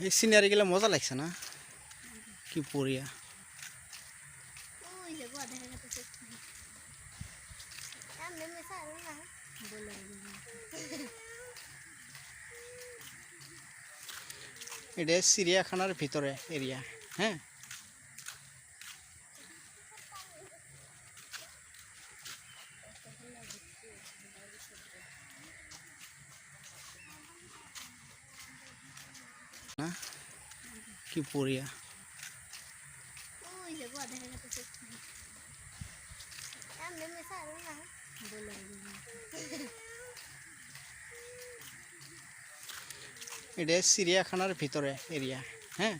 এই সিনারিগুলো মজা লাগছে না? কি পড়িয়া? এটা চিড়িয়াখানার ভিতরে এরিয়া হ্যাঁ? না? কি পড়িয়া? এটা চিড়িয়াখানার ভিতরে এরিয়া হ্যাঁ?